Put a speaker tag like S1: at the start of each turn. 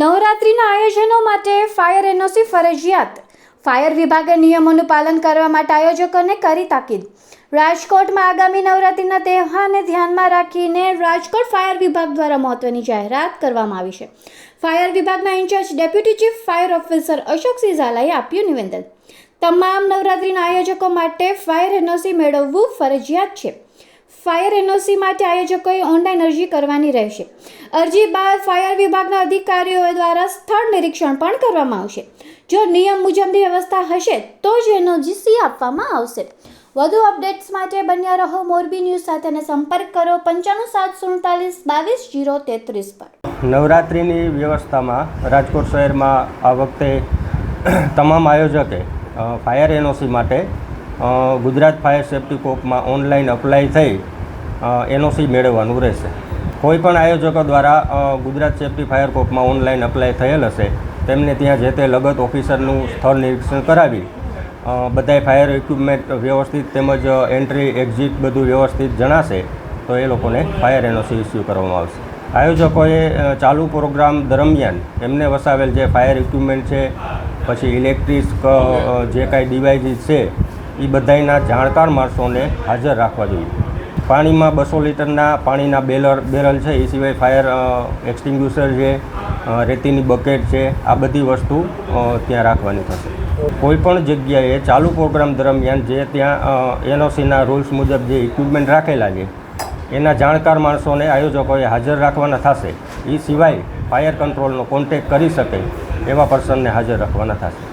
S1: નવરાત્રિના આયોજનો માટે ફાયર એનઓસી ફરજિયાત. ફાયર વિભાગે નિયમોનું પાલન કરવા માટે આયોજકોને કરી તાકીદ. રાજકોટમાં આગામી નવરાત્રિના તહેવારને ધ્યાનમાં રાખીને રાજકોટ ફાયર વિભાગ દ્વારા મહત્વની જાહેરાત કરવામાં આવી છે. ફાયર વિભાગના incharge deputy chief fire officer Ashoksinh ઝાલાએ આપ્યું નિવેદન. તમામ નવરાત્રિના આયોજકો માટે ફાયર એનઓસી મેળવવું ફરજિયાત છે. ફાયર એનઓસી માટે આયોજકોએ ઓનલાઈન અરજી કરવાની રહેશે. અરજી બાદ ફાયર વિભાગના અધિકારીઓ દ્વારા સ્થળ નિરીક્ષણ પણ કરવામાં આવશે. જો નિયમ મુજબની વ્યવસ્થા હશે, તો જ એનઓજીસી આપવામાં આવશે. વધુ અપડેટ્સ માટે બન્યા રહો મોરબી ન્યૂઝ સાથે સંપર્ક કરો પંચાણું સાત સુડતાલીસ બાવીસ જીરો તેત્રીસ પર.
S2: નવરાત્રિની વ્યવસ્થામાં રાજકોટ શહેરમાં આ વખતે તમામ આયોજકે ફાયર એનઓસી માટે ગુજરાત ફાયર સેફ્ટી કોપમાં ઓનલાઈન અપ્લાય થઈ એનઓસી મેળવવાનું રહેશે. કોઈ પણ આયોજકો દ્વારા ગુજરાત સેફ્ટી ફાયર કોપમાં ઓનલાઈન અપ્લાય થયેલ હશે, તેમને ત્યાં જે તે લગત ઓફિસરનું સ્થળ નિરીક્ષણ કરાવી બધાય ફાયર ઇક્વિપમેન્ટ વ્યવસ્થિત તેમજ એન્ટ્રી, એક્ઝિટ બધું વ્યવસ્થિત જણાશે, તો એ લોકોને ફાયર એનઓસી ઇસ્યુ કરવામાં આવશે. આયોજકોએ ચાલુ પ્રોગ્રામ દરમિયાન એમને વસાવેલ જે ફાયર ઇક્વિપમેન્ટ છે, પછી ઇલેક્ટ્રિક જે કાંઈ ડિવાઇસીસ છે એ બધાયના જાણકાર માણસોને હાજર રાખવા જોઈએ. પાણીમાં બસો લીટરના પાણીના બેલર, બેરલ છે, એ સિવાય ફાયર એક્સટિંગ્યુશર છે રેતીની બકેટ છે, આ બધી વસ્તુ ત્યાં રાખવાની થશે. કોઈપણ જગ્યાએ ચાલુ પ્રોગ્રામ દરમિયાન જે ત્યાં એનઓસીના રૂલ્સ મુજબ જે ઇક્વિપમેન્ટ રાખેલા છે, એના જાણકાર માણસોને આયોજકોએ હાજર રાખવાના થશે. એ સિવાય ફાયર કંટ્રોલનો કોન્ટેક કરી શકે એવા પર્સનને હાજર રાખવાના થશે.